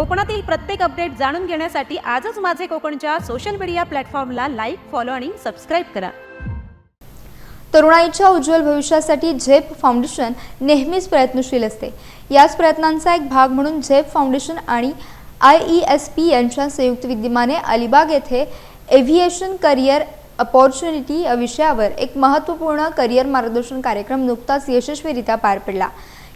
कोकणातील प्रत्येक अपडेट जाणून घेण्यासाठी आजच माझे कोकणच्या सोशल मीडिया प्लॅटफॉर्मला लाईक फॉलो आणि सबस्क्राईब करा. तरुणाईच्या उज्ज्वल भविष्यासाठी झेप फाउंडेशन नेहमीच प्रयत्नशील असते. याच प्रयत्नांचा एक भाग म्हणून झेप फाउंडेशन आणि आय ई एस पी यांच्या संयुक्त विद्यमाने अलिबाग येथे एव्हिएशन करिअर अपॉर्च्युनिटी या विषयावर एक महत्त्वपूर्ण करिअर मार्गदर्शन कार्यक्रम नुकताच यशस्वीरित्या पार पडला.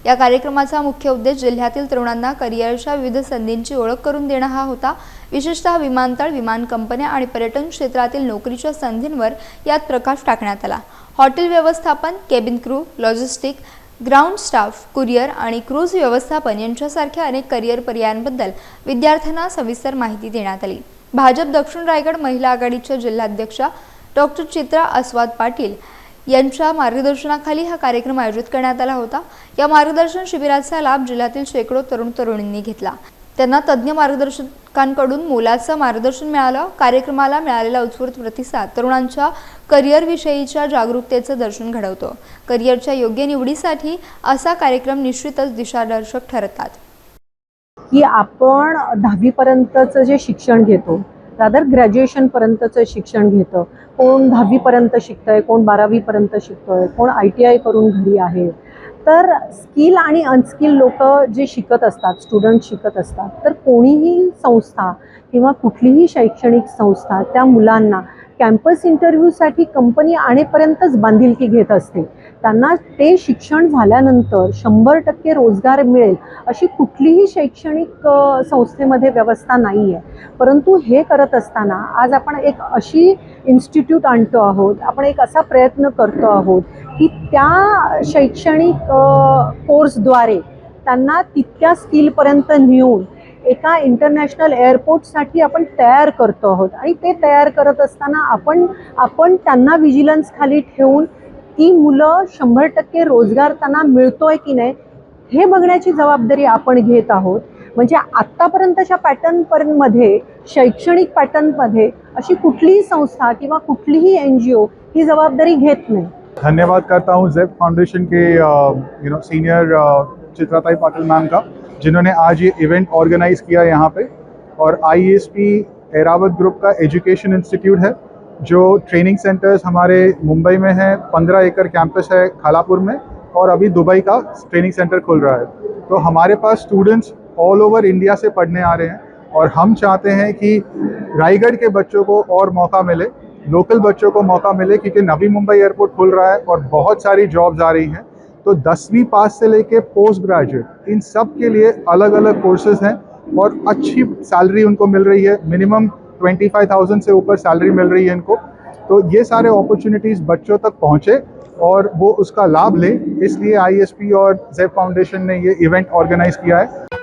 या कार्यक्रमाचा मुख्य उद्देश जिल्ह्यातील तरुणांना करिअरच्या विविध संधींची ओळख करून देणं हा होता. विशेषतः विमानतळ विमान कंपन्या आणि पर्यटन क्षेत्रातील नोकरीच्या संधींवर यात प्रकाश टाकण्यात आला. हॉटेल व्यवस्थापन cabin crew logistic ground staff courier आणि क्रूज व्यवस्थापन यांच्यासारख्या अनेक करिअर पर्यायांबद्दल विद्यार्थ्यांना सविस्तर माहिती देण्यात आली. भाजप दक्षिण रायगड महिला आघाडीच्या जिल्हाध्यक्षा डॉक्टर चित्रा अस्वाद पाटील यांच्या मार्गदर्शनाखाली हा कार्यक्रम आयोजित करण्यात आला होता. या मार्गदर्शन शिबिराचा लाभ जिल्ह्यातील शेकडो तरुण तरुणींनी घेतला. त्यांना तज्ज्ञ मार्गदर्शकांकडून मोलाचं मार्गदर्शन मिळालं. कार्यक्रमाला मिळालेला उत्स्फूर्त प्रतिसाद तरुणांच्या करिअरविषयीच्या जागरूकतेचं दर्शन घडवतो. करिअरच्या योग्य निवडीसाठी असा कार्यक्रम निश्चितच दिशादर्शक ठरतात. की आपण दहावीपर्यंतचं जे शिक्षण घेतो रादर ग्रॅज्युएशनपर्यंतचं शिक्षण घेतं. कोण दहावीपर्यंत शिकतंय कोण बारावीपर्यंत शिकतोय कोण आय टी आय करून घरी आहे. तर स्किल आणि अनस्किल लोक जे शिकत असतात स्टुडंट शिकत असतात तर कोणीही संस्था किंवा कुठलीही शैक्षणिक संस्था त्या मुलांना कॅम्पस इंटरव्ह्यूसाठी कंपनी आणेपर्यंतच बांधिलकी घेत असते. त्यांना ते शिक्षण झाल्यानंतर शंभर टक्के रोजगार मिळेल अशी कुठलीही शैक्षणिक संस्थेमध्ये व्यवस्था नाही आहे परंतु हे करत असताना आज आपण एक अशी इन्स्टिट्यूट आणतो आहोत आपण एक असा प्रयत्न करतो आहोत की त्या शैक्षणिक कोर्सद्वारे त्यांना तितक्या स्किलपर्यंत नेऊन एका इंटरनॅशनल एअरपोर्टसाठी आपण तयार करतो आहोत. आणि ते तयार करत असताना आपण आपण त्यांना विजिलन्स खाली ठेवून ती मुलं शंभर टक्के रोजगार त्यांना मिळतोय की नाही हे बघण्याची जबाबदारी आपण घेत आहोत. म्हणजे आत्तापर्यंतच्या पॅटर्नपर्यंतमध्ये शैक्षणिक पॅटर्नमध्ये अशी कुठलीही संस्था किंवा कुठलीही एन जी ओ ही जबाबदारी घेत नाही. धन्यवाद करता हूँ जेप फाउंडेशन के you know senior चित्राताई Patil ma'am का जिन्होंने आज ये इवेंट ऑर्गेनाइज किया यहाँ पे। और I S P Airavat group का एजुकेशन इंस्टीट्यूट है। जो ट्रेनिंग सेंटर्स हमारे मुंबई में हैं, पंद्रह एकड़ कैंपस है खालापुर में और अभी दुबई का ट्रेनिंग सेंटर खुल रहा है। तो हमारे पास स्टूडेंट्स ऑल ओवर इंडिया से पढ़ने आ रहे हैं और हम चाहते हैं कि रायगढ़ के बच्चों को और मौका मिले लोकल बच्चों को मौका मिले क्योंकि नवी मुंबई एयरपोर्ट खुल रहा है और बहुत सारी जॉब्स आ रही हैं। तो दसवीं पास से लेके पोस्ट ग्रेजुएट इन सब के लिए अलग अलग कोर्सेज हैं और अच्छी सैलरी उनको मिल रही है। मिनिमम ट्वेंटी फाइव थाउज़ेंड से ऊपर सैलरी मिल रही है इनको। तो ये सारे अपॉर्चुनिटीज़ बच्चों तक पहुँचे और वो उसका लाभ लें। इसलिए आईएसपी और जेब फाउंडेशन ने ये इवेंट ऑर्गेनाइज किया है।